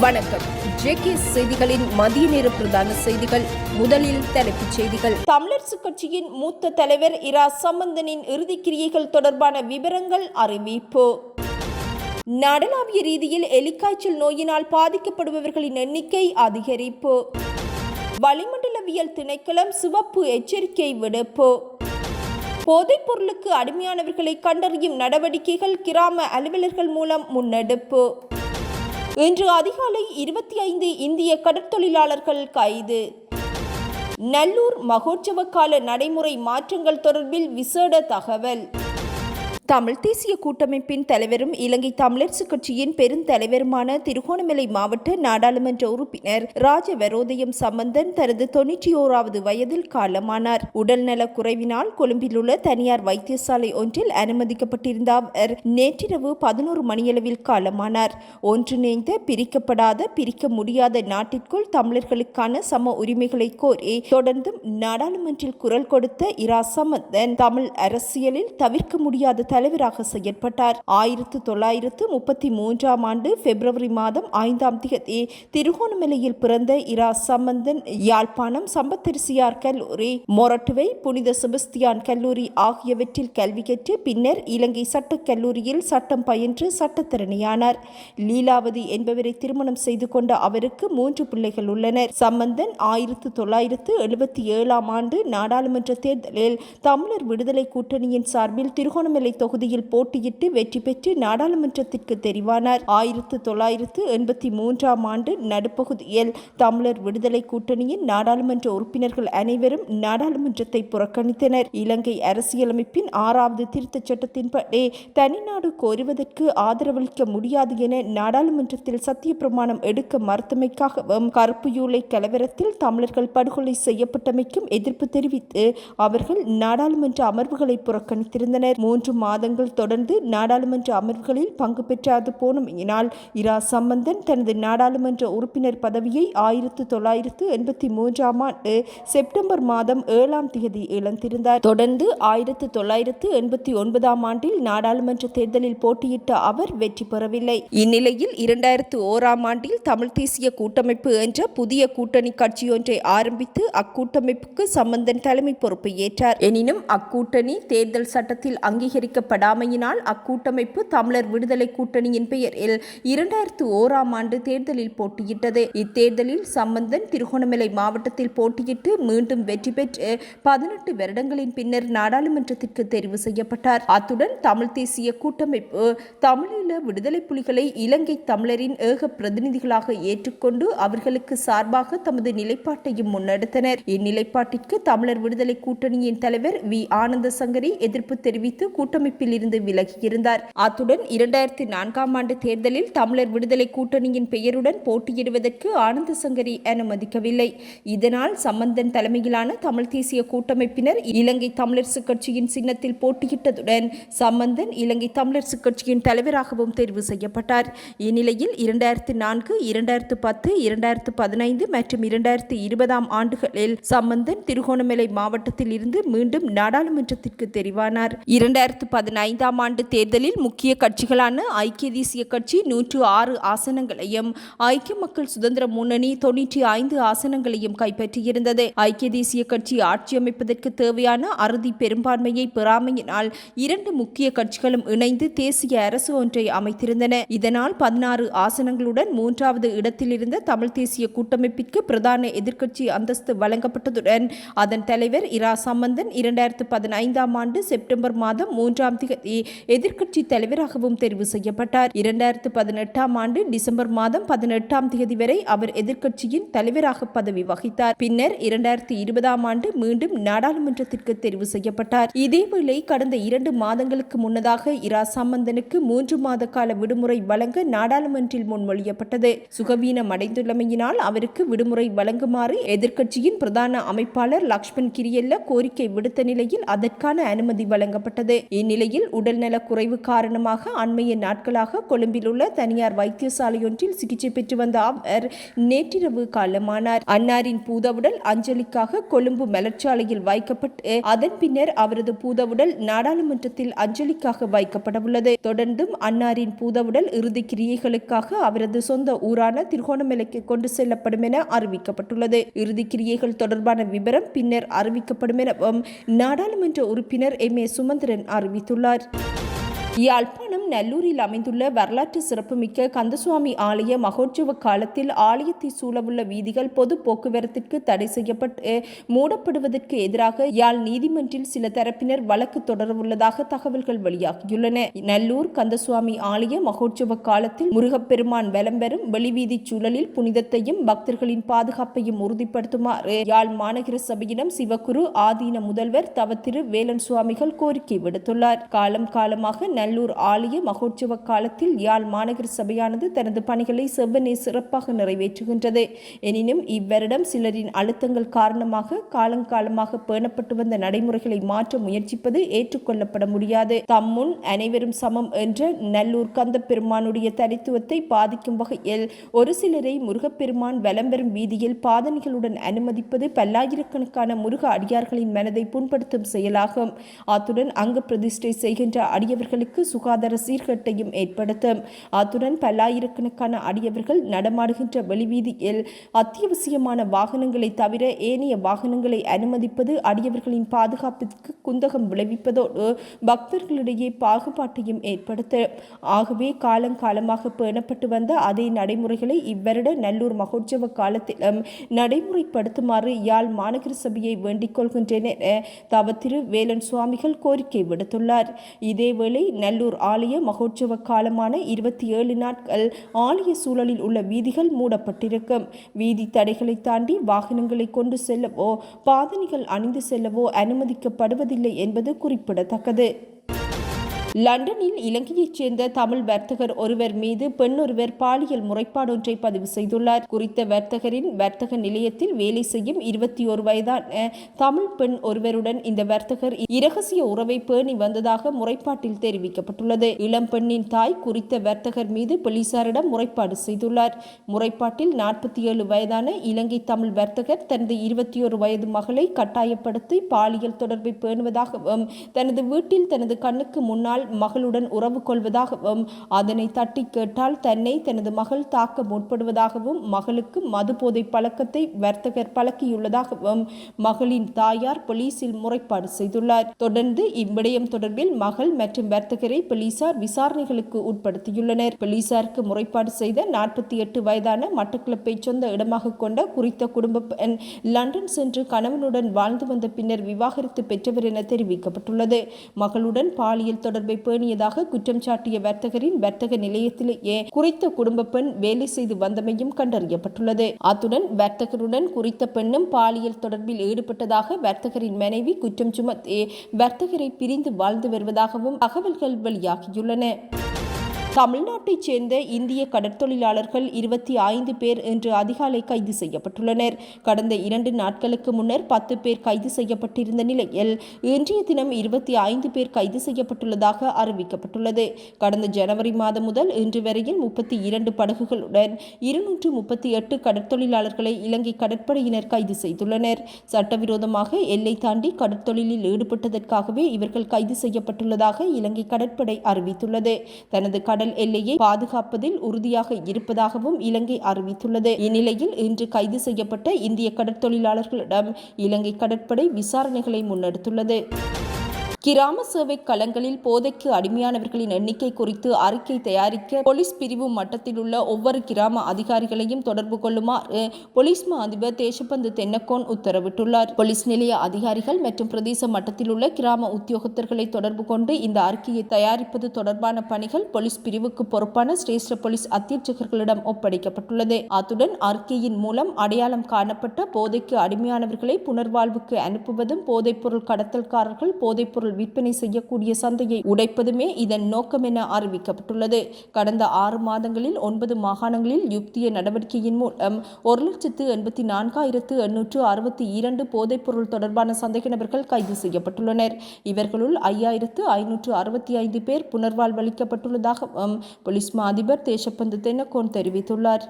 வணக்கம். ஜேகே செய்திகளின் மதிய நேர பிரதான செய்திகள் முதலில் தலைப்புச் செய்திகள். தமிழரசு கட்சியின் மூத்த தலைவர் இரா சம்பந்தனின் இறுதிக்கிரியைகள் தொடர்பான விவரங்கள் அறிவிப்பு. நாடளாவிய ரீதியில் எலிக்காய்ச்சல் நோயினால் பாதிக்கப்படுபவர்களின் எண்ணிக்கை அதிகரிப்பு. வளிமண்டலவியல் திணைக்களம் சிவப்பு எச்சரிக்கை விடுப்பு. போதைப் பொருளுக்கு அடிமையானவர்களை கண்டறியும் நடவடிக்கைகள் கிராம அலுவலர்கள் மூலம் முன்னெடுப்பு. இன்று அதிகாலை இருபத்தி ஐந்து இந்திய கடற்தொழிலாளர்கள் கைது. நல்லூர் மகோற்சவ கால நடைமுறை மாற்றங்கள் தொடர்பில் விசேட தகவல். தமிழ் தேசிய கூட்டமைப்பின் தலைவரும் இலங்கை தமிழரசு கட்சியின் பெருந்தலைவருமான திருகோணமலை மாவட்ட நாடாளுமன்ற உறுப்பினர் ராஜவரோதயம் சம்பந்தன் தனது தொன்னூற்றி ஓராவது வயதில் காலமானார். உடல்நலக் குறைவினால் கொழும்பில் உள்ள தனியார் வைத்தியசாலை ஒன்றில் அனுமதிக்கப்பட்டிருந்த அவர் நேற்றிரவு பதினோரு மணியளவில் காலமானார். ஒன்றிணைந்த பிரிக்கப்படாத பிரிக்க முடியாத நாட்டிற்குள் தமிழர்களுக்கான சம உரிமைகளை கோரி தொடர்ந்தும் நாடாளுமன்றில் குரல் கொடுத்த இரா சம்பந்தன் தமிழ் அரசியலில் தவிர்க்க முடியாத தலைவராக செயற்பட்டார். ஆயிரத்து தொள்ளாயிரத்து முப்பத்தி மூன்றாம் ஆண்டு பிப்ரவரி மாதம் ஐந்தாம் திகதி திருகோணமலையில் பிறந்த இரா சம்பந்தன் யாழ்ப்பாணம் சம்பத்தரிசியார் கல்லூரி மொரட்டுவை புனித செபஸ்தியான் கல்லூரி ஆகியவற்றில் கல்வி கற்று பின்னர் இலங்கை சட்டக் கல்லூரியில் சட்டம் பயின்று சட்டத்திறனியானார் லீலாவதி என்பவரை திருமணம் செய்து கொண்ட அவருக்கு மூன்று பிள்ளைகள் உள்ளனர். சம்பந்தன் ஆயிரத்து தொள்ளாயிரத்து எழுபத்தி ஏழாம் ஆண்டு நாடாளுமன்ற தேர்தலில் தமிழர் விடுதலை கூட்டணியின் சார்பில் திருகோணமலை தொகுதியில் போட்டியிட்டு வெற்றி பெற்று நாடாளுமன்றத்திற்கு தெரிவானார். ஆயிரத்து தொள்ளாயிரத்து எண்பத்தி மூன்றாம் ஆண்டு நடுப்பகுதியில் தமிழர் விடுதலை கூட்டணியின் நாடாளுமன்ற உறுப்பினர்கள் அனைவரும் நாடாளுமன்றத்தை புறக்கணித்தனர். இலங்கை அரசியலமைப்பின் ஆறாவது திருத்தச் சட்டத்தின்படி தனிநாடு கோருவதற்கு ஆதரவளிக்க முடியாது என நாடாளுமன்றத்தில் சத்திய பிரமாணம் எடுக்க மறுத்தமைக்காகவும் கருப்பு யூலை கலவரத்தில் தமிழர்கள் படுகொலை செய்யப்பட்டமைக்கும் எதிர்ப்பு தெரிவித்து அவர்கள் நாடாளுமன்ற அமர்வுகளை புறக்கணித்திருந்தனர். மூன்று மாதங்கள் தொடர்ந்து நாடாளுமன்ற அமர்வுகளில் பங்கு பெற்றாது போனமையினால் இரா சம்பந்தன் தனது நாடாளுமன்ற உறுப்பினர் பதவியை ஆயிரத்து தொள்ளாயிரத்து எண்பத்தி மூன்றாம் ஆண்டு செப்டம்பர் மாதம் ஏழாம் தேதி இழந்திருந்தார். தொடர்ந்து ஆயிரத்து தொள்ளாயிரத்து எண்பத்தி ஒன்பதாம் ஆண்டில் நாடாளுமன்ற தேர்தலில் போட்டியிட்ட அவர் வெற்றி பெறவில்லை. இந்நிலையில் இரண்டாயிரத்து ஓராம் ஆண்டில் தமிழ் தேசிய கூட்டமைப்பு என்ற புதிய கூட்டணி கட்சியொன்றை ஆரம்பித்து அக்கூட்டமைப்புக்கு சம்பந்தன் தலைமை பொறுப்பை ஏற்றார். எனினும் அக்கூட்டணி தேர்தல் சட்டத்தில் அங்கீகரிக்க அறிவிக்கப்படாமையினால் அக்கூட்டமைப்பு தமிழர் விடுதலை கூட்டணியின் பெயரில் இரண்டாயிரத்து ஓராம் ஆண்டு தேர்தலில் போட்டியிட்டது. இத்தேர்தலில் சம்பந்தன் திருகோணமலை மாவட்டத்தில் போட்டியிட்டு மீண்டும் வெற்றி பெற்று பதினெட்டு வருடங்களின் பின்னர் நாடாளுமன்றத்திற்கு தெரிவு செய்யப்பட்டார். அத்துடன் தமிழ் தேசிய கூட்டமைப்பு தமிழீழ விடுதலை புலிகளை இலங்கை தமிழரின் ஏக பிரதிநிதிகளாக ஏற்றுக்கொண்டு அவர்களுக்கு சார்பாக தமது நிலைப்பாட்டையும் முன்னெடுத்தனர். இந்நிலைப்பாட்டிற்கு தமிழர் விடுதலை கூட்டணியின் தலைவர் வி. ஆனந்த சங்கரி எதிர்ப்பு தெரிவித்து கூட்டமைப்பு அமைப்பில் இருந்து விலகியிருந்தார் அத்துடன் இரண்டாயிரத்தி நான்காம் ஆண்டு தேர்தலில் தமிழர் விடுதலை கூட்டணியின் பெயருடன் போட்டியிடுவதற்கு ஆனந்த சங்கரி அனுமதிக்கவில்லை. இதனால் சம்பந்தன் தலைமையிலான தமிழ் தேசிய கூட்டமைப்பினர் இலங்கை தமிழரசு கட்சியின் சின்னத்தில் போட்டியிட்டதுடன் சம்பந்தன் இலங்கை தமிழரசு கட்சியின் தலைவராகவும் தேர்வு செய்யப்பட்டார். இந்நிலையில் இரண்டாயிரத்தி நான்கு இரண்டாயிரத்து பத்து இரண்டாயிரத்து பதினைந்து மற்றும் இரண்டாயிரத்து இருபதாம் ஆண்டுகளில் சம்பந்தன் திருகோணமலை மாவட்டத்தில் இருந்து மீண்டும் நாடாளுமன்றத்திற்கு தெரிவானார். இரண்டாயிரத்து பதினைந்தாம் ஆண்டு தேர்தலில் முக்கிய கட்சிகளான ஐக்கிய தேசிய கட்சி நூற்று ஆறு ஆசனங்களையும் ஐக்கிய மக்கள் சுதந்திர முன்னணி தொன்னூற்றி ஐந்து ஆசனங்களையும் கைப்பற்றியிருந்தது. ஐக்கிய தேசிய கட்சி ஆட்சி அமைப்பதற்கு தேவையான அறுதி பெரும்பான்மையை பெறாமையினால் இரண்டு முக்கிய கட்சிகளும் இணைந்து தேசிய அரசு ஒன்றை அமைத்திருந்தன. இதனால் பதினாறு ஆசனங்களுடன் மூன்றாவது இடத்தில் இருந்த தமிழ் தேசிய கூட்டமைப்பிற்கு பிரதான எதிர்க்கட்சி அந்தஸ்து வழங்கப்பட்டதுடன் அதன் தலைவர் இரா சம்பந்தன் இரண்டாயிரத்து பதினைந்தாம் ஆண்டு செப்டம்பர் மாதம் மூன்றாம் தேதி எதிர்க்கட்சி தலைவராகவும் தெரிவு செய்யப்பட்டார். இரண்டாயிரத்து பதினெட்டாம் ஆண்டு டிசம்பர் மாதம் பதினெட்டாம் தேதி வரை அவர் எதிர்க்கட்சியின் தலைவராக பதவி வகித்தார். பின்னர் இரண்டாயிரத்தி இருபதாம் ஆண்டு மீண்டும் நாடாளுமன்றத்திற்கு தெரிவு செய்யப்பட்டார். இதேவேளை கடந்த இரண்டு மாதங்களுக்கு முன்னதாக இரா சம்பந்தனுக்கு மூன்று மாத கால விடுமுறை வழங்க நாடாளுமன்றில் முன்மொழியப்பட்டது. சுகவீனம் அடைந்துள்ளமையினால் அவருக்கு விடுமுறை வழங்குமாறு எதிர்க்கட்சியின் பிரதான அமைப்பாளர் லக்ஷ்மண் கிரியல்ல கோரிக்கை விடுத்த நிலையில் அதற்கான அனுமதி வழங்கப்பட்டது. இந்நிலை இந்நிலையில் உடல்நலக் குறைவு காரணமாக அண்மைய நாட்களாக கொழும்பில் உள்ள தனியார் வைத்தியசாலையொன்றில் சிகிச்சை பெற்று வந்த அவர் நேற்றிரவு காலமானார். அன்னாரின் பூதவுடல் அஞ்சலிக்காக கொழும்பு மலர்ச்சாலையில் வைக்கப்பட்டு அதன் பின்னர் அவரது பூதவுடல் நாடாளுமன்றத்தில் அஞ்சலிக்காக வைக்கப்படவுள்ளது. தொடர்ந்தும் அன்னாரின் பூதவுடல் இறுதி கிரியைகளுக்காக அவரது சொந்த ஊரான திருகோணமலைக்கு கொண்டு செல்லப்படும் என அறிவிக்கப்பட்டுள்ளது. இறுதி கிரியைகள் தொடர்பான விவரம் பின்னர் அறிவிக்கப்படும் எனவும் நாடாளுமன்ற உறுப்பினர் எம் ஏ சுமந்திரன் அறிவித்துள்ளார் யாழ்ப்பாண நல்லூரில் அமைந்துள்ள வரலாற்று சிறப்புமிக்க கந்தசுவாமி ஆலய மகோற்சவ காலத்தில் ஆலயத்தை சூழவுள்ள வீதிகள் பொது போக்குவரத்திற்கு தடை செய்யப்பட்டு மூடப்படுவதற்கு எதிராக யாழ் நீதிமன்றில் சில தரப்பினர் வழக்கு தொடரவுள்ளதாக தகவல்கள் வெளியாகியுள்ளன. நல்லூர் கந்தசுவாமி ஆலய மகோற்சவ காலத்தில் முருகப்பெருமான் வலம் வெளிவீதி சூழலில் புனிதத்தையும் பக்தர்களின் பாதுகாப்பையும் உறுதிப்படுத்துமாறு யாழ் மாநகர சபையிடம் சிவகுரு ஆதீன முதல்வர் தவத்திரு வேலன் சுவாமிகள் கோரிக்கை விடுத்துள்ளார். காலம் காலமாக நல்லூர் ஆலய மகோற்சவ காலத்தில் யாழ் மாநகர சபையானது தனது பணிகளை செவ்வனே சிறப்பாக நிறைவேற்றுகின்றது. எனினும் இவ்வருடம் சிலரின் அழுத்தங்கள் காரணமாக காலங்காலமாக பேணப்பட்டு வந்த நடைமுறைகளை மாற்ற முயற்சிப்பது ஏற்றுக்கொள்ளப்பட முடியாது. தம்முன் அனைவரும் சமம் என்ற நல்லூர் கந்த பெருமானுடைய தனித்துவத்தை பாதிக்கும் வகையில் ஒரு சிலரை முருகப்பெருமான் வலம் வரும் வீதியில் பாதணிகளுடன் அனுமதிப்பது பல்லாயிரக்கணக்கான முருக அடியார்களின் மனதை புண்படுத்தும் செயலாகும். அத்துடன் அங்க பிரதிஷ்டை செய்கின்ற அடியவர்களுக்கு சுகாதார சீர்கேட்டையும் ஏற்படுத்தும். அத்துடன் பல்லாயிரக்கணக்கான அடியவர்கள் நடமாடுகின்ற வெளிவீதியில் அத்தியாவசியமான வாகனங்களை தவிர ஏனைய வாகனங்களை அனுமதிப்பது அடியவர்களின் பாதுகாப்பிற்கு குந்தகம் விளைவிப்பதோடு பக்தர்களிடையே பாகுபாட்டையும் ஏற்படுத்தும் ஆகவே காலங்காலமாக பேணப்பட்டு வந்த அதே நடைமுறைகளை இவ்வருட நல்லூர் மகோற்சவ காலத்திலும் நடைமுறைப்படுத்துமாறு யாழ் மாநகர சபையை வேண்டிக் கொள்கின்றேன் என தவத்திரு வேலன் சுவாமிகள் கோரிக்கை விடுத்துள்ளார். இதேவேளை நல்லூர் ஆலயம் மகோற்சவ காலமான இருபத்தி ஏழு நாட்கள் ஆலய சூழலில் உள்ள வீதிகள் மூடப்பட்டிருக்கும் வீதி தடைகளை தாண்டி வாகனங்களை கொண்டு செல்லவோ பாதணிகள் அணிந்து செல்லவோ அனுமதிக்கப்படுவதில்லை என்பது குறிப்பிடத்தக்கது. லண்டனில் இலங்கையைச் சேர்ந்த தமிழ் வர்த்தகர் ஒருவர் மீது பெண் ஒருவர் பாலியல் முறைப்பாடொன்றை பதிவு செய்துள்ளார். குறித்த வர்த்தகரின் வர்த்தக நிலையத்தில் வேலை செய்யும் இருபத்தி ஒரு வயதான தமிழ் பெண் ஒருவருடன் இந்த வர்த்தகர் இரகசிய உறவை பேணி வந்ததாக முறைப்பாட்டில் தெரிவிக்கப்பட்டுள்ளது. இளம் பெண்ணின் தாய் குறித்த வர்த்தகர் மீது போலீசாரிடம் முறைப்பாடு செய்துள்ளார். முறைப்பாட்டில் நாற்பத்தி ஏழு வயதான இலங்கை தமிழ் வர்த்தகர் தனது இருபத்தி ஒரு வயது மகளை கட்டாயப்படுத்தி பாலியல் தொடர்பை பேணுவதாகவும் தனது வீட்டில் தனது கண்ணுக்கு முன்னால் மகளுடன் உறவு கொள்வதாகவும் அதனை தட்டி கேட்டால் தன்னை தனது மகள் தாக்க முற்படுவதாகவும் மகளுக்கு மது போதை பழக்கத்தை வர்த்தகர் பழக்கியுள்ளதாகவும் மகளின் தாயார் போலீசில் முறைப்பாடு செய்துள்ளார். தொடர்ந்து இவ்விடயம் தொடர்பில் மகள் மற்றும் வர்த்தகரை போலீசார் விசாரணைகளுக்கு உட்படுத்தியுள்ளனர். போலீசாருக்கு முறைப்பாடு செய்த நாற்பத்தி எட்டு வயதான மட்டக்களப்பை சொந்த இடமாக கொண்ட குறித்த குடும்ப பெண் லண்டன் சென்று கணவனுடன் வாழ்ந்து வந்த பின்னர் விவாகரத்து பெற்றவர் என தெரிவிக்கப்பட்டுள்ளது. மகளுடன் பாலியல் தொடர்பை பேணியதாக குற்றம் சாட்டிய வர்த்தகரின் வர்த்தக நிலையத்திலேயே குறித்த குடும்ப பெண் வேலை செய்து வந்தமையும் கண்டறியப்பட்டுள்ளது. அத்துடன் வர்த்தகருடன் குறித்த பெண்ணும் பாலியல் தொடர்பில் ஈடுபட்டதாக வர்த்தகரின் மனைவி குற்றம் சுமத்தி வர்த்தகரை பிரிந்து வாழ்ந்து வருவதாகவும் தகவல்கள் வெளியாகியுள்ளன. தமிழ்நாட்டைச் சேர்ந்த இந்திய கடற்தொழிலாளர்கள் இருபத்தி ஐந்து பேர் இன்று அதிகாலை கைது செய்யப்பட்டுள்ளனர். கடந்த இரண்டு நாட்களுக்கு முன்னர் பத்து பேர் கைது செய்யப்பட்டிருந்த நிலையில் இன்றைய தினம் இருபத்தி ஐந்து பேர் கைது செய்யப்பட்டுள்ளதாக அறிவிக்கப்பட்டுள்ளது. கடந்த ஜனவரி மாதம் முதல் இன்று வரையில் முப்பத்தி இரண்டு படகுகளுடன் இருநூற்று முப்பத்தி எட்டு கடற்தொழிலாளர்களை இலங்கை கடற்படையினர் கைது செய்துள்ளனர். சட்டவிரோதமாக எல்லை தாண்டி கடற்தொழிலில் ஈடுபட்டதற்காகவே இவர்கள் கைது செய்யப்பட்டுள்ளதாக இலங்கை கடற்படை அறிவித்துள்ளது. தனது கடல் எல்லையை பாதுகாப்பதில் உறுதியாக இருப்பதாகவும் இலங்கை அறிவித்துள்ளது. இந்நிலையில் இன்று கைது செய்யப்பட்ட இந்திய கடற்தொழிலாளர்களிடம் இலங்கை கடற்படை விசாரணைகளை முன்னெடுத்துள்ளது. கிராம சேவை களங்களில் போதைக்கு அடிமையானவர்களின் எண்ணிக்கை குறித்து அறிக்கை தயாரிக்க போலீஸ் பிரிவு மட்டத்தில் உள்ள ஒவ்வொரு கிராம அதிகாரிகளையும் தொடர்பு கொள்ளுமாறு போலீஸ் மா அதிபர் தேசபந்து தென்னக்கோன் உத்தரவிட்டுள்ளார். போலீஸ் நிலைய அதிகாரிகள் மற்றும் பிரதேச மட்டத்தில் உள்ள கிராம உத்தியோகத்தர்களை தொடர்பு கொண்டு இந்த அறிக்கையை தயாரிப்பது தொடர்பான பணிகள் போலீஸ் பிரிவுக்கு பொறுப்பான சிரேஷ்ட போலீஸ் அத்தியட்சகர்களிடம் ஒப்படைக்கப்பட்டுள்ளது. அத்துடன் அறிக்கையின் மூலம் அடையாளம் காணப்பட்ட போதைக்கு அடிமையானவர்களை புனர்வாழ்வுக்கு அனுப்புவதும் போதைப்பொருள் கடத்தல்காரர்கள் போதைப்பொருள் போதைப்பொருள் விற்பனை செய்யக்கூடிய சந்தையை உடைப்பதுமே இதன் நோக்கம் என அறிவிக்கப்பட்டுள்ளது. கடந்த ஆறு மாதங்களில் ஒன்பது மாகாணங்களில் யுக்திய நடவடிக்கையின் மூலம் ஒரு லட்சத்து எண்பத்தி நான்காயிரத்து எண்ணூற்று அறுபத்தி இரண்டு போதைப்பொருள் தொடர்பான சந்தேக நபர்கள் கைது செய்யப்பட்டுள்ளனர். இவர்களுள் ஐயாயிரத்து ஐநூற்று அறுபத்தி ஐந்து பேர் புனர்வாழ்வளிக்கப்பட்டுள்ளதாக போலீஸ் மா அதிபர் தேசப்பந்து தென்னக்கோன் தெரிவித்துள்ளார்.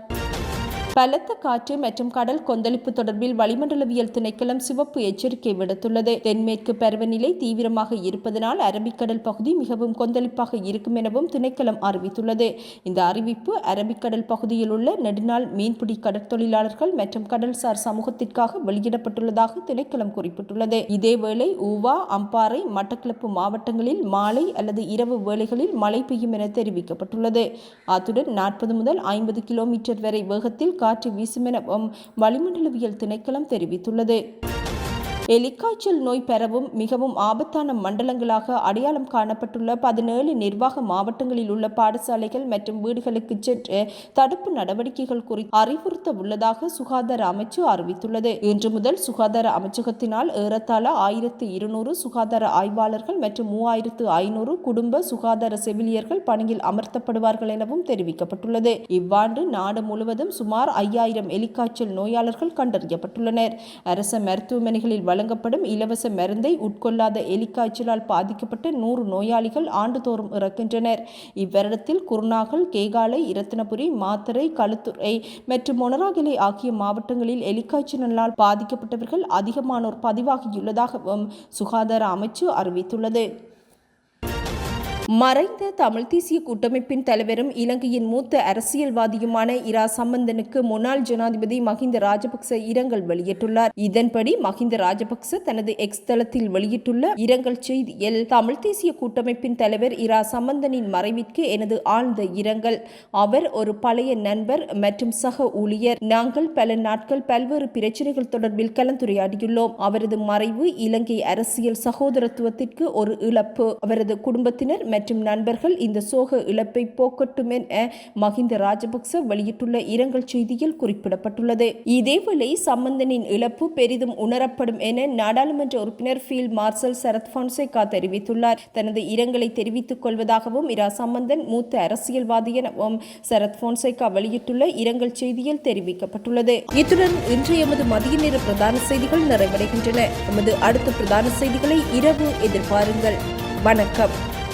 பலத்த காற்று மற்றும் கடல் கொந்தளிப்பு தொடர்பில் வளிமண்டலவியல் திணைக்களம் சிவப்பு எச்சரிக்கை விடுத்துள்ளது. தென்மேற்கு பருவநிலை தீவிரமாக இருப்பதனால் அரபிக்கடல் பகுதி மிகவும் கொந்தளிப்பாக இருக்கும் எனவும் திணைக்களம் அறிவித்துள்ளது. இந்த அறிவிப்பு அரபிக்கடல் பகுதியில் உள்ள நெடுநாள் மீன்பிடி கடற்தொழிலாளர்கள் மற்றும் கடல்சார் சமூகத்திற்காக வெளியிடப்பட்டுள்ளதாக திணைக்களம் குறிப்பிட்டுள்ளது. இதேவேளை ஊவா அம்பாறை மட்டக்களப்பு மாவட்டங்களில் மாலை அல்லது இரவு வேளைகளில் மழை பெய்யும் என தெரிவிக்கப்பட்டுள்ளது. அத்துடன் நாற்பது முதல் ஐம்பது கிலோமீட்டர் வரை வேகத்தில் காற்று வீசும் எனவும் வளிமண்டலவியல் திணைக்களம் தெரிவித்துள்ளது. எலிக்காய்ச்சல் நோய் பெறவும் மிகவும் ஆபத்தான மண்டலங்களாக அடையாளம் காணப்பட்டுள்ள பதினேழு நிர்வாக மாவட்டங்களில் உள்ள பாடசாலைகள் மற்றும் வீடுகளுக்கு சென்று தடுப்பு நடவடிக்கைகள் குறித்து அறிவுறுத்த உள்ளதாக சுகாதார அமைச்சு அறிவித்துள்ளது. இன்று முதல் சுகாதார அமைச்சகத்தினால் ஏறத்தாழ ஆயிரத்து இருநூறு சுகாதார ஆய்வாளர்கள் மற்றும் மூவாயிரத்து ஐநூறு குடும்ப சுகாதார செவிலியர்கள் பணியில் அமர்த்தப்படுவார்கள் எனவும் தெரிவிக்கப்பட்டுள்ளது. இவ்வாண்டு நாடு முழுவதும் சுமார் ஐயாயிரம் எலிக்காய்ச்சல் நோயாளர்கள் கண்டறியப்பட்டுள்ளனர். அரச மருத்துவமனைகளில் வழங்கப்படும் இலவச மருந்தை உட்கொள்ளாத எலிக்காய்ச்சலால் பாதிக்கப்பட்ட நூறு நோயாளிகள் ஆண்டுதோறும் இறக்கின்றனர். இவ்வருடத்தில் குருநாகல் கேகாலை இரத்தினபுரி மாத்தரை களுத்துறை மற்றும் மொனராகலை ஆகிய மாவட்டங்களில் எலிக்காய்ச்சலால் பாதிக்கப்பட்டவர்கள் அதிகமானோர் பதிவாகியுள்ளதாகவும் சுகாதார அமைச்சு அறிவித்துள்ளது. மறைந்த தமிழ் தேசிய கூட்டமைப்பின் தலைவரும் இலங்கையின் மூத்த அரசியல்வாதியுமான இரா சம்பந்தனுக்கு முன்னாள் ஜனாதிபதி மஹிந்த ராஜபக்ச இரங்கல் வெளியிட்டுள்ளார். இதன்படி மஹிந்த ராஜபக்ச தனது எக்ஸ் தளத்தில் வெளியிட்டுள்ள இரங்கல் செய்தியில் தமிழ் தேசிய கூட்டமைப்பின் தலைவர் இரா சம்பந்தனின் மறைவிற்கு எனது ஆழ்ந்த இரங்கல். அவர் ஒரு பழைய நண்பர் மற்றும் சக ஊழியர். நாங்கள் பல நாட்கள் பல்வேறு பிரச்சனைகள் தொடர்பில் கலந்துரையாடியுள்ளோம். அவரது மறைவு இலங்கை அரசியல் சகோதரத்துவத்திற்கு ஒரு இழப்பு. அவரது குடும்பத்தினர் மற்றும் நண்பர்கள் இந்த சோக இழப்பை போக்கட்டும் என மஹிந்த ராஜபக்ச வெளியிட்டுள்ள இரங்கல் செய்தியில் குறிப்பிடப்பட்டுள்ளது. இதேவேளை சம்பந்தனின் இழப்பு பெரிதும் உணரப்படும் என நாடாளுமன்ற உறுப்பினர் ஃபீல்ட் மார்ஷல் சரத் பான்சேகா தெரிவித்துள்ளார். தனது இரங்கலை தெரிவித்துக் கொள்வதாகவும் இரா சம்பந்தன் மூத்த அரசியல்வாதி எனவும் சரத் போன்சேகா வெளியிட்டுள்ள இரங்கல் செய்தியில் தெரிவிக்கப்பட்டுள்ளது. இத்துடன் இன்று எமது மதிய நேர பிரதான செய்திகள் நிறைவடைகின்றன. எமது அடுத்த பிரதான செய்திகளை இரவு எதிர்பாருங்கள். வணக்கம்.